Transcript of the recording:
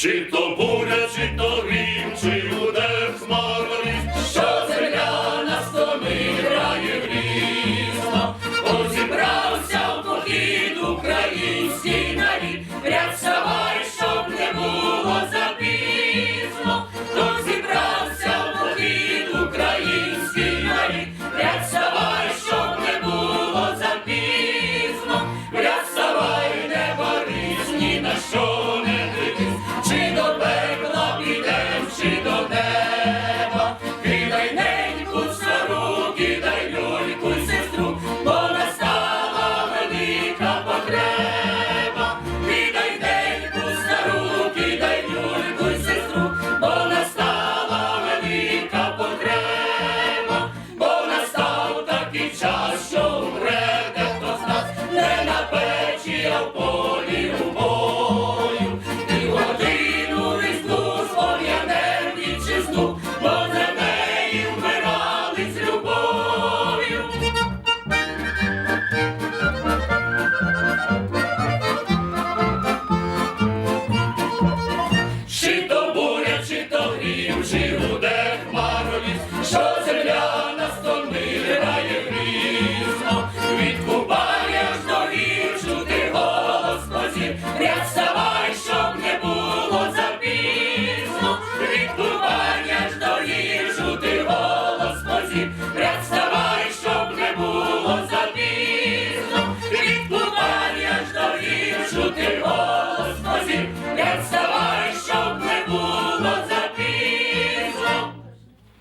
Чи то Живу де хмарові, що земля на стони грає грізно, ж до річу ти голос.